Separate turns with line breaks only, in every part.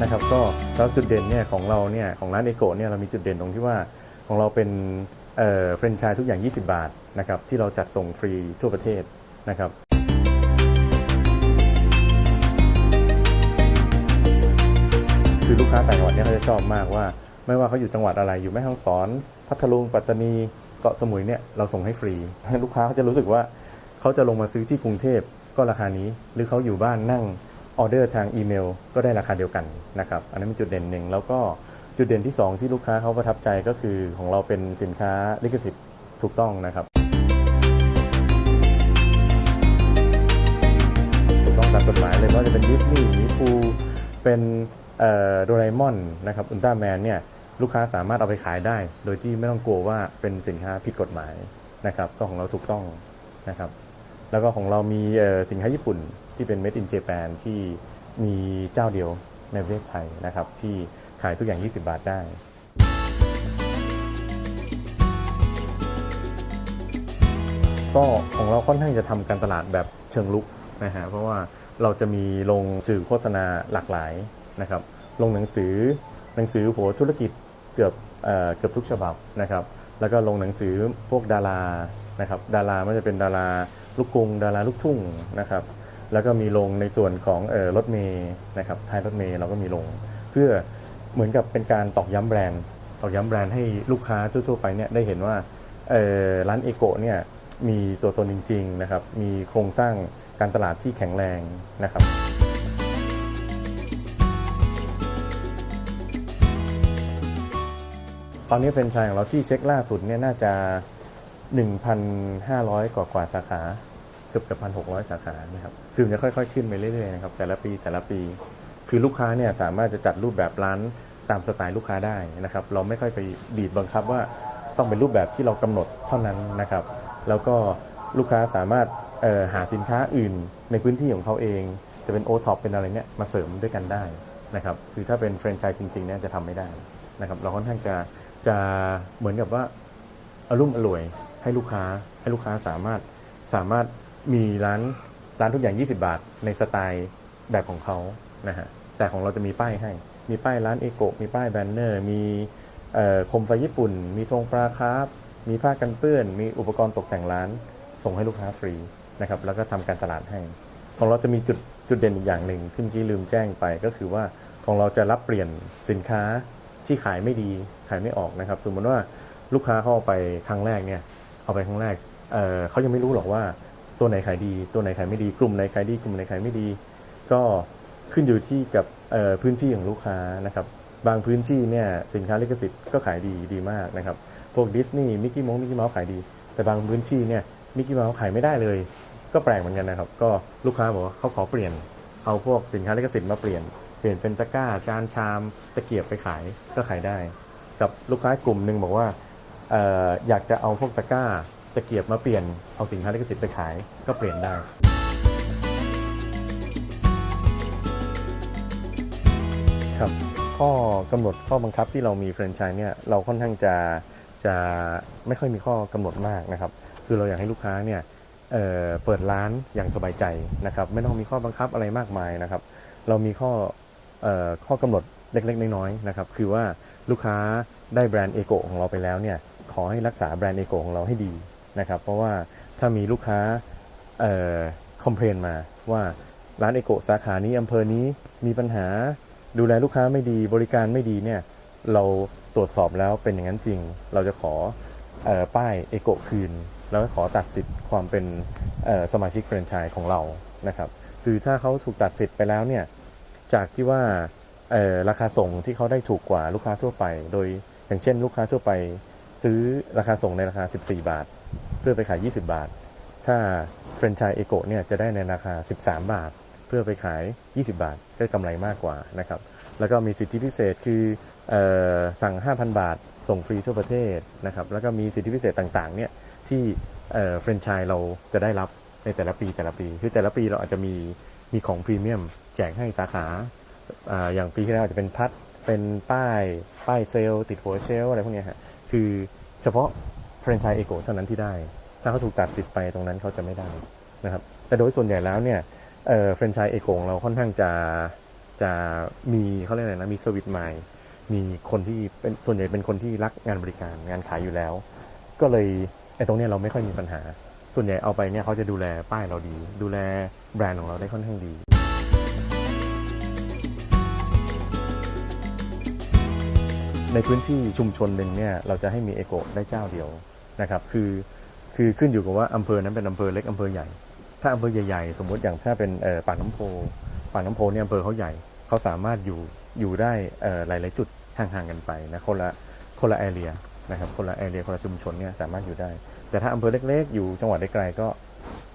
นะครับก็แล้วจุดเด่นเนี่ยของเราเนี่ยของร้านเอโกเนี่ยเรามีจุดเด่นตรงที่ว่าของเราเป็นเอ่อเฟรนไชส์ทุกอย่าง 20 บาทนะครับที่เราจัดส่งฟรีทั่วประเทศนะครับคือลูกค้าต่างจังหวัดเนี่ยเขาจะชอบมากว่า ไม่ว่าเขาอยู่จังหวัดอะไรอยู่แม่ฮ่องสอน พัทลุงปัตตานีเกาะสมุยเนี่ยเราส่งให้ฟรี ลูกค้าเขาจะรู้สึกว่าเขาจะลงมาซื้อที่กรุงเทพก็ราคานี้ หรือเขาอยู่บ้านนั่ง ออเดอร์ทางอีเมล ก็ได้ราคาเดียวกันนะครับ อันนั้นเป็นจุดเด่นหนึ่งแล้วก็จุดเด่นที่สองที่ลูกค้าเขาประทับใจก็คือของเราเป็นสินค้าลิขสิทธิ์ถูกต้องนะครับถูกต้องตามกฎหมายเลยว่าจะเป็นดิสนีย์หมีภูเป็นเอ่อโดราเอมอนนะครับอุลตร้าแมนเนี่ยลูกค้าสามารถเอาไปขายได้ โดยที่ไม่ต้องกลัวว่าเป็นสินค้าผิดกฎหมายนะครับก็ของเราถูกต้องนะครับ แล้วก็ของเรามีเอ่อสินค้าญี่ปุ่น ที่เป็น made in Japan ที่มีเจ้าเดียวในประเทศไทยนะครับที่ขายทุกอย่าง 20 บาทได้ ก็ของเราค่อนข้างจะทำการตลาดแบบเชิงลุกนะฮะเพราะว่าเราจะมีลงสื่อโฆษณาหลากหลายนะครับลงหนังสือหนังสือหัวธุรกิจเกือบเอเกือบทุกฉบับนะครับแล้วก็ลงหนังสือพวกดารานะครับดาราไม่ว่าจะเป็นดาราลูกกรุงดาราลูกทุ่งนะครับ แล้วก็มีลงในส่วนของออรถเมย์นะครับท้ายรถเมย์เราก็มีลง เพื่อเหมือนกับเป็นการตอกย้ำแบรนด์ตอกย้ำแบรนด์ให้ลูกค้าทั่วๆไปเนี่ยได้เห็นว่าร้านเอโกะเนี่ยมีตัวตนจริงๆนะครับมีโครงสร้างการตลาดที่แข็งแรงนะครับตอนนี้แฟรนไชส์ของเราที่เช็คล่าสุดเนี่ยน่าจะ 1,500 กว่ากว่าสาขา กือบกับ1,600สาขานะครับคือมันจะค่อยๆ ขึ้นไปเรื่อยๆนะครับแต่ละปีแต่ละปี คือลูกค้าเนี่ยสามารถจะจัดรูปแบบร้านตามสไตล์ลูกค้าได้นะครับ เราไม่ค่อยไปบีบบังคับว่าต้องเป็นรูปแบบที่เรากำหนดเท่านั้นนะครับ แล้วก็ลูกค้าสามารถหาสินค้าอื่นในพื้นที่ของเขาเอง จะเป็นโอท็อปเป็นอะไรเนี่ยมาเสริมด้วยกันได้นะครับ คือถ้าเป็นแฟรนไชส์จริงๆเนี่ยจะทำไม่ได้นะครับ เราค่อนข้างจะจะเหมือนกับว่าอารมุ่มอร่วยให้ลูกค้าให้ลูกค้าสามารถสามารถ มีร้านร้านทุกอย่าง 20 บาท ในสไตล์แบบของเขานะฮะแต่ของเราจะมีป้ายให้ มีป้ายร้านเอโกมีป้ายแบนเนอร์ มีคมไฟญี่ปุ่น มีธงปลาคร์ฟมีผ้ากันเปื้อน มีอุปกรณ์ตกแต่งร้าน ส่งให้ลูกค้าฟรีนะครับแล้วก็ทำการตลาดให้ ของเราจะมีจุดจุดเด่นอีกอย่างหนึ่งที่เมื่อกี้ลืมแจ้งไปก็คือว่าของเราจะรับเปลี่ยนสินค้าที่ขายไม่ดีขายไม่ออกนะครับ สมมติว่าลูกค้าเข้าไปครั้งแรกเนี่ยเอาไปครั้งแรกเเขายังไม่รู้หรอกว่า ตัวไหนขายดี ตัวไหนขายไม่ดี กลุ่มไหนขายดี กลุ่มไหนขายไม่ดี ก็ขึ้นอยู่ที่กับพื้นที่ของลูกค้านะครับ บางพื้นที่เนี่ยสินค้าลิขสิทธิ์ก็ขายดีดีมากนะครับ พวกดิสนีย์มิกกี้มงมิกกี้เมาส์ขายดี แต่บางพื้นที่เนี่ยมิกกี้เมาส์ขายไม่ได้เลย ก็แปลกเหมือนกันนะครับ ก็ลูกค้าบอกว่าเขาขอเปลี่ยน เอาพวกสินค้าลิขสิทธิ์มาเปลี่ยน เปลี่ยนเป็นตะกร้า จานชาม ตะเกียบไปขาย ก็ขายได้ กับลูกค้ากลุ่มหนึ่งบอกว่าอออยากจะเอาพวกตะกร้า ตะเกียบมาเปลี่ยนเอาสินค้าลิขสิทธิ์ไปขายก็เปลี่ยนได้ ครับ ข้อกำหนดข้อบังคับที่เรามีแฟรนไชส์เนี่ยเราค่อนข้างจะจะไม่ค่อยมีข้อกำหนดมากนะครับ คือเราอยากให้ลูกค้าเนี่ยเเปิดร้านอย่างสบายใจนะครับ ไม่ต้องมีข้อบังคับอะไรมากมายนะครับ เรามีข้ออข้อกำหนดเล็กๆ น้อยๆนะครับ คือว่าลูกค้าได้แบรนด์เอโกของเราไปแล้วเนี่ย ขอให้รักษาแบรนด์เอโกของเราให้ดี นะครับ เพราะว่าถ้ามีลูกค้าเอ่อคอมเพลนมาว่าร้านเอโกสาขานี้อำเภอนี้มีปัญหาดูแลลูกค้าไม่ดีบริการไม่ดีเนี่ยเราตรวจสอบแล้วเป็นอย่างนั้นจริง เราจะขอออป้ายเอโกคืน แล้วขอตัดสิทธิ์ความเป็นสมาชิกแฟรนไชส์ของเรานะครับคือถ้าเขาถูกตัดสิทธิ์ไปแล้วเนี่ยจากที่ว่าราคาส่งที่เขาได้ถูกกว่าลูกค้าทั่วไป โดยอย่างเช่น ลูกค้าทั่วไป ซื้อราคาส่งในราคา 14 บาท เพื่อไปขาย 20 บาท ถ้าแฟรนไชส์เอโกเนี่ยจะได้ในราคา 13 บาท เพื่อไปขาย 20 บาทก็กำไรมากกว่านะครับแล้วก็มีสิทธิพิเศษคือออสั่ง 5,000 บาท ส่งฟรีทั่วประเทศนะครับแล้วก็มีสิทธิพิเศษต่างๆเนี่ยที่เอ่อแฟรนไชส์เราจะได้รับในแต่ละปีแต่ละปี คือแต่ละปีเราอาจจะมีมีของพรีเมียมแจกให้สาขาออย่างปีที่แล้วอาจจะเป็นพัดเป็นป้ายป้ายเซลล์ติดหัวเชลฟ์อะไรพวกเนี้ยฮะ คือเฉพาะแฟรนไชส์เอโกเท่านั้นที่ได้ ถ้าเขาถูกตัดสิทธิ์ไปตรงนั้นเขาจะไม่ได้นะครับแต่โดยส่วนใหญ่แล้วเนี่ยเอ่อแฟรนไชส์เอโกของเราค่อนข้างจะจะมีเขาเรียกอะไรนะมีเซอร์วิสใหม่มีคนที่เป็นส่วนใหญ่เป็นคนที่รักงานบริการงานขายอยู่แล้ว ก็เลยไอ้ตรงเนี้ยเราไม่ค่อยมีปัญหา ส่วนใหญ่เอาไปเนี่ยเขาจะดูแลป้ายเราดี ดูแลแบรนด์ของเราได้ค่อนข้างดี ในพื้นที่ชุมชนหนึ่งเนี่ยเราจะให้มีเอโกได้เจ้าเดียวนะครับคือคือขึ้นอยู่กับว่าอำเภอนั้นเป็นอำเภอเล็กอำเภอใหญ่ ถ้าอำเภอใหญ่ๆ สมมติอย่างถ้าเป็นปากน้ำโพปากน้ำโพเนี่ยอำเภอเขาใหญ่เขาสามารถอยู่อยู่ได้หลายๆจุดห่างๆกันไปนะคนละคนละแอเรียนะครับคนละแอเรียคนละชุมชนเนี่ยสามารถอยู่ได้ แต่ถ้าอำเภอเล็กๆ อยู่จังหวัดไกลๆก็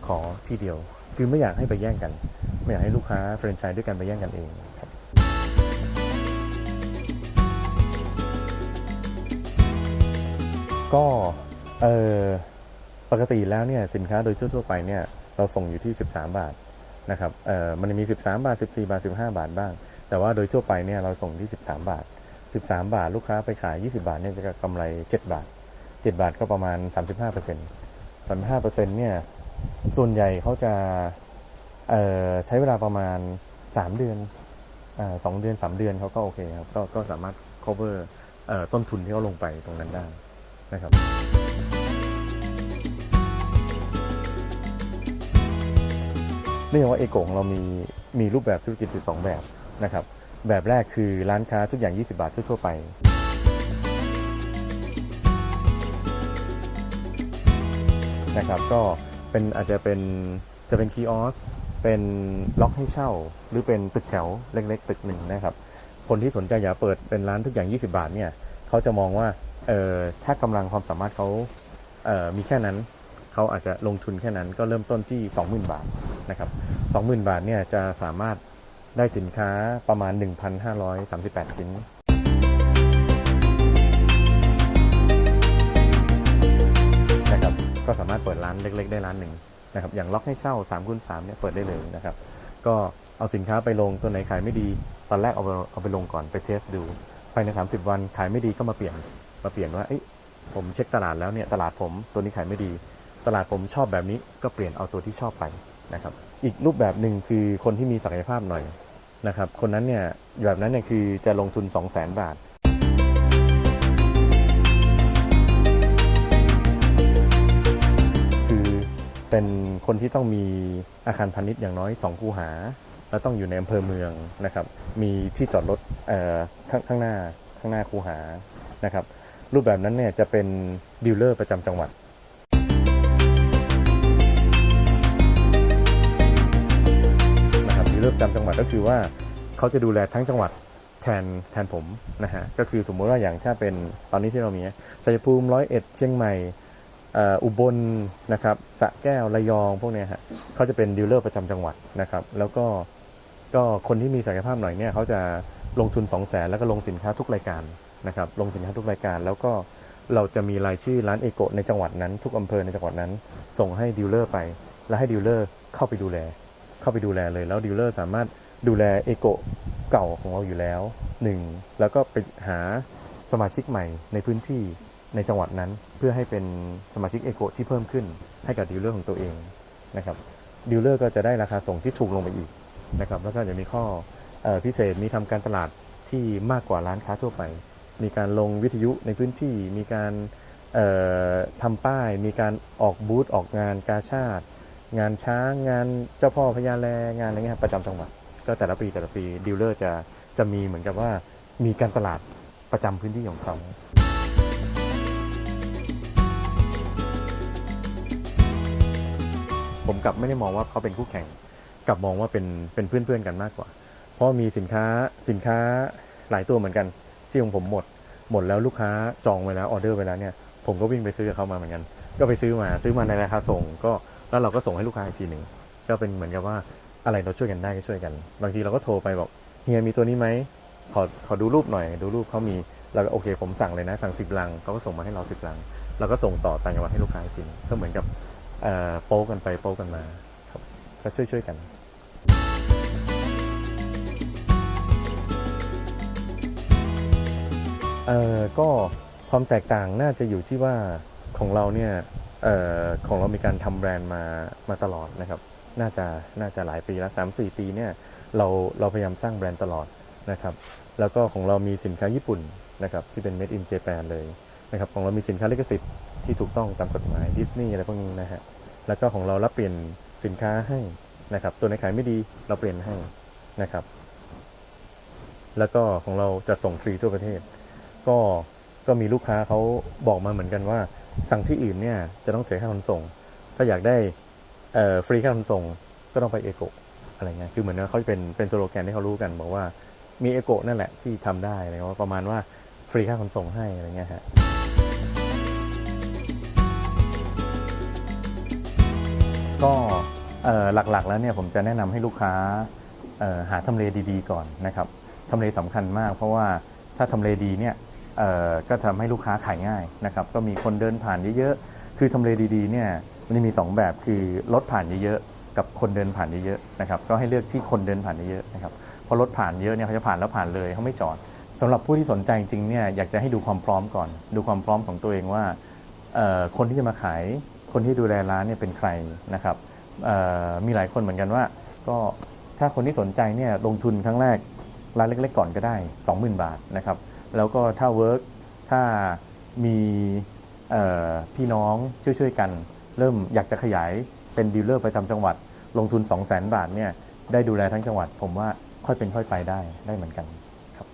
ขอที่เดียว คือไม่อยากให้ไปแย่งกัน ไม่อยากให้ลูกค้าแฟรนไชส์ด้วยกันไปแย่งกันเอง ก็เออปกติแล้วเนี่ยสินค้าโดยทั่วไปเนี่ยเราส่งอยู่ที่ 13 บาทนะครับเออมันมี 13 บาท 14 บาท 15 บาทบ้าง แต่ว่าโดยทั่วไปเนี่ยเราส่งที่ 13 บาท 13 บาท ลูกค้าไปขาย 20 บาทเนี่ยจะกำไร 7 บาท 7 บาทก็ประมาณ 35% 35%เนี่ยส่วนใหญ่เขาจะเออใช้เวลาประมาณ 3 เดือนสองเดือน 3 เดือนเขาก็โอเคครับก็ก็สามารถ cover ต้นทุนที่เขาลงไปตรงนั้นได้ นะครับเนื่องจากว่าเอโกของเรามีมีรูปแบบธุรกิจอยู่สองแบบนะครับ แบบแรกคือร้านค้าทุกอย่าง 20 บาททั่วไป นะครับก็เป็นอาจจะเป็นจะเป็นคีออสเป็นล็อกให้เช่า หรือเป็นตึกแถวเล็กๆ ตึกหนึ่งนะครับ คนที่สนใจอยากเปิดเป็นร้านทุกอย่าง 20 บาทเนี่ยเขาจะมองว่า เออถ้ากำลังความสามารถเขาเออมีแค่นั้นเขาอาจจะลงทุนแค่นั้นก็เริ่มต้นที่ 20,000 บาทนะครับ20,000 บาทเนี่ยจะสามารถได้สินค้าประมาณ 1,538 ชิ้นนะครับก็สามารถเปิดร้านเล็ก ๆ ได้ร้านหนึ่งนะครับอย่างล็อกให้เช่า3คูณ3เนี่ยเปิดได้เลยนะครับก็เอาสินค้าไปลงตัวไหนขายไม่ดี ตอนแรกเอาไปเอาไปลงก่อนไปเทสดู ภายใน 30 วันขายไม่ดีก็มาเปลี่ยน มาเปลี่ยนว่าผมเช็คตลาดแล้วเนี่ยตลาดผมตัวนี้ขายไม่ดี ตลาดผมชอบแบบนี้ก็เปลี่ยนเอาตัวที่ชอบไปนะครับอีกรูปแบบหนึ่งคือคนที่มีศักยภาพหน่อยนะครับคนนั้นเนี่ยแบบนั้นเนี่ยคือจะลงทุน 2 0 0 0 0 0 บาทคือเป็นคนที่ต้องมีอาคารพาณิชย์อย่างน้อย 2 คูหา แล้วต้องอยู่ในอำเภอเมืองนะครับ มีที่จอดรถข้างข้างหน้าข้างหน้าคูหานะครับ รูปแบบนั้นเนี่ยจะเป็นดีลเลอร์ประจำจังหวัดนะครับดีลเลอร์ประจำจังหวัดก็คือว่าเขาจะดูแลทั้งจังหวัดแทนแทนผมนะฮะก็คือสมมุติว่าอย่างถ้าเป็นตอนนี้ที่เรามีชัยภูมิร้อยเอ็ดเชียงใหม่อุบลนะครับสะแก้วระยองพวกเนี้ยฮะเขาจะเป็นดีลเลอร์ประจำจังหวัดนะครับแล้วก็ก็คนที่มีศักยภาพหน่อยเนี่ยเขาจะลงทุน 2 0 0แสนแล้วก็ลงสินค้าทุกรายการ นะครับลงสินค้าทุกรายการ แล้วก็เราจะมีรายชื่อร้านเอโกในจังหวัดนั้นทุกอำเภอในจังหวัดนั้น ส่งให้ดีลเลอร์ไป แล้วให้ดีลเลอร์เข้าไปดูแล เข้าไปดูแลเลย แล้วดีลเลอร์สามารถดูแลเอโกเก่าของเราอยู่แล้วหนึ่งแล้วก็ไปหาสมาชิกใหม่ในพื้นที่ในจังหวัดนั้น เพื่อให้เป็นสมาชิกเอโกที่เพิ่มขึ้นให้กับดีลเลอร์ของตัวเองนะครับดีลเลอร์ก็จะได้ราคาส่งที่ถูกลงไปอีกนะครับแล้วก็จะมีข้อออพิเศษมีทำการตลาดที่มากกว่าร้านค้าทั่วไป มีการลงวิทยุในพื้นที่ มีการทำป้าย มีการออกบูธออกงานกาชาติ งานช้าง งานเจ้าพ่อพญาแลงานอะไรเงี้ยครับประจำจังหวัด ก็แต่ละปีแต่ละปีดีลเลอร์จะจะมีเหมือนกับว่ามีการตลาดประจำพื้นที่ของเขาผมกลับไม่ได้มองว่าเขาเป็นคู่แข่ง กลับมองว่าเป็นเป็นเพื่อนๆกันมากกว่า เพราะมีสินค้าสินค้าหลายตัวเหมือนกัน ที่ของผมหมด หมดแล้วลูกค้าจองไว้แล้วออเดอร์ไว้แล้วเนี่ยผมก็วิ่งไปซื้อกับเขามาเหมือนกัน ก็ไปซื้อมาซื้อมาในราคาส่ง ก็แล้วเราก็ส่งให้ลูกค้าอีกทีหนึ่งก็เป็นเหมือนกับว่าอะไรเราช่วยกันได้ก็ช่วยกัน บางทีเราก็โทรไปบอกเฮียมีตัวนี้ไหมขอขอดูรูปหน่อย ดูรูปเขามีเราก็โอเค ผมสั่งเลยนะ สั่งสิบลังเขาก็ส่งมาให้เราสิบลังเราก็ส่งต่อต่างจังหวัดให้ลูกค้าอีกทีก็เหมือนกับโป๊กันไปโป๊กันมาครับก็ช่วยช่วยๆกัน เออก็ความแตกต่างน่าจะอยู่ที่ว่าของเราเนี่ยเออของเรามีการทำแบรนด์มามาตลอดนะครับ น่าจะน่าจะหลายปีแล้วสามสี่ปีเนี่ยเราเราพยายามสร้างแบรนด์ตลอดนะครับ แล้วก็ของเรามีสินค้าญี่ปุ่นนะครับที่เป็น made in Japan เลยนะครับของเรามีสินค้าลิขสิทธิ์ที่ถูกต้องตามกฎหมายดิสนีย์อะไรพวกนี้นะฮะแล้วก็ของเรารับเปลี่ยนสินค้าให้นะครับตัวไหนขายไม่ดีเราเปลี่ยนให้นะครับ แล้วก็ของเราจะส่งฟรีทั่วประเทศ ก็ก็มีลูกค้าเขาบอกมาเหมือนกันว่า สั่งที่อื่นเนี่ยจะต้องเสียค่าขนส่ง ถ้าอยากได้เอ่อฟรีค่าขนส่งก็ต้องไปเอโกอะไรเงี้ยคือเหมือนว่าเขาเป็นเป็นสโลแกนที่เขารู้กันบอกว่ามีเอโกนั่นแหละที่ทำได้อะไรว่าประมาณว่าฟรีค่าขนส่งให้อะไรเงี้ยฮะก็หลักๆแล้วเนี่ยผมจะแนะนำให้ลูกค้าหาทำเลดีๆก่อนนะครับทำเลสำคัญมาก เพราะว่าถ้าทำเลดีเนี่ย ก็ทำให้ลูกค้าขายง่ายนะครับก็มีคนเดินผ่านเยอะๆคือทำเลดีๆเนี่ยมันจะมี 2 แบบคือรถผ่านเยอะๆกับคนเดินผ่านเยอะๆนะครับก็ให้เลือกที่คนเดินผ่านเยอะๆนะครับเพราะรถผ่านเยอะเนี่ยเขาจะผ่านแล้วผ่านเลยเขาไม่จอดสำหรับผู้ที่สนใจจริงเนี่ยอยากจะให้ดูความพร้อมก่อน ดูความพร้อมของตัวเองว่าคนที่จะมาขายคนที่ดูแลร้านเนี่ยเป็นใครนะครับมีหลายคนเหมือนกันว่า ก็ถ้าคนที่สนใจเนี่ยลงทุนครั้งแรกร้านเล็ก ๆ ก่อนก็ได้ 20,000 บาทนะครับ แล้วก็ถ้าเวิร์กถ้ามีพี่น้องช่วยๆกัน เริ่มอยากจะขยายเป็นดีลเลอร์ประจำจังหวัด ลงทุน 200,000 บาทเนี่ยได้ดูแลทั้งจังหวัด ผมว่าค่อยเป็นค่อยไปได้ได้เหมือนกันครับ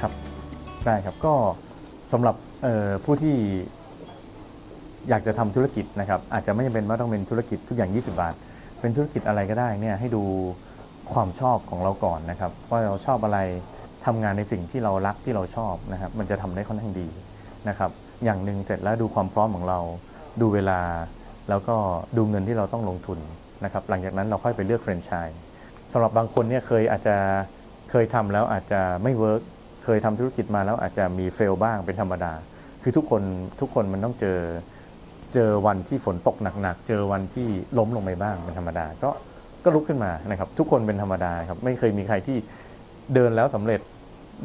ครับได้ครับก็สำหรับผู้ที่อยากจะทำธุรกิจนะครับ อาจจะไม่จำเป็นว่าต้องเป็นธุรกิจทุกอย่าง 20 บาท เป็นธุรกิจอะไรก็ได้เนี่ยให้ดูความชอบของเราก่อนนะครับว่าเราชอบอะไรทำงานในสิ่งที่เรารักที่เราชอบนะครับ มันจะทำได้ค่อนข้างดีนะครับ อย่างหนึ่งเสร็จแล้วดูความพร้อมของเรา ดูเวลา แล้วก็ดูเงินที่เราต้องลงทุนนะครับ หลังจากนั้นเราค่อยไปเลือกแฟรนไชส์สำหรับบางคนเนี่ยเคยอาจจะเคยทำแล้วอาจจะไม่เวิร์กเคยทำธุรกิจมาแล้วอาจจะมีเฟลบ้างเป็นธรรมดา คือทุกคนทุกคนมันต้องเจอ เจอวันที่ฝนตกหนักๆ เจอวันที่ล้มลงไปบ้างเป็นธรรมดา ก็ก็ลุกขึ้นมานะครับ ทุกคนเป็นธรรมดาครับ ไม่เคยมีใครที่เดินแล้วสำเร็จ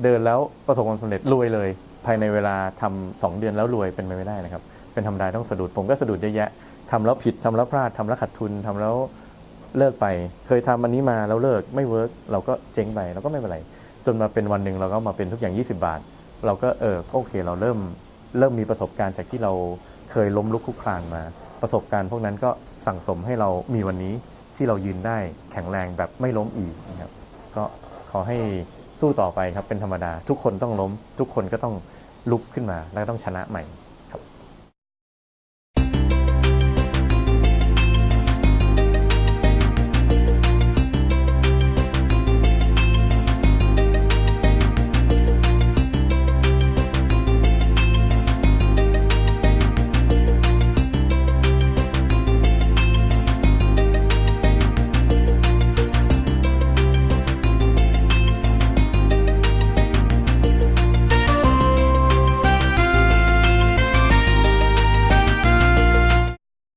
เดินแล้วประสบความสำเร็จรวยเลย ภายในเวลาทำสองเดือนแล้วรวยเป็นไปไม่ได้นะครับ เป็นธรรมดาต้องสะดุด ผมก็สะดุดเยอะแยะทำแล้วผิดทำแล้วพลาดทำแล้วขาดทุนทำแล้วเลิกไป เคยทำอันนี้มาแล้วเลิกไม่เวิร์กเราก็เจ๊งไปเราก็ไม่เป็นไร จนมาเป็นวันหนึ่งเราก็มาเป็นทุกอย่าง 20 บาท เราก็เออโอเค เราเริ่มเริ่มมีประสบการณ์จากที่เรา เคยล้มลุกคลุกคลานมา ประสบการณ์พวกนั้นก็สั่งสมให้เรามีวันนี้ที่เรายืนได้แข็งแรงแบบไม่ล้มอีกนะครับ ก็ขอให้สู้ต่อไปครับเป็นธรรมดา ทุกคนต้องล้ม ทุกคนก็ต้องลุกขึ้นมา และต้องชนะใหม่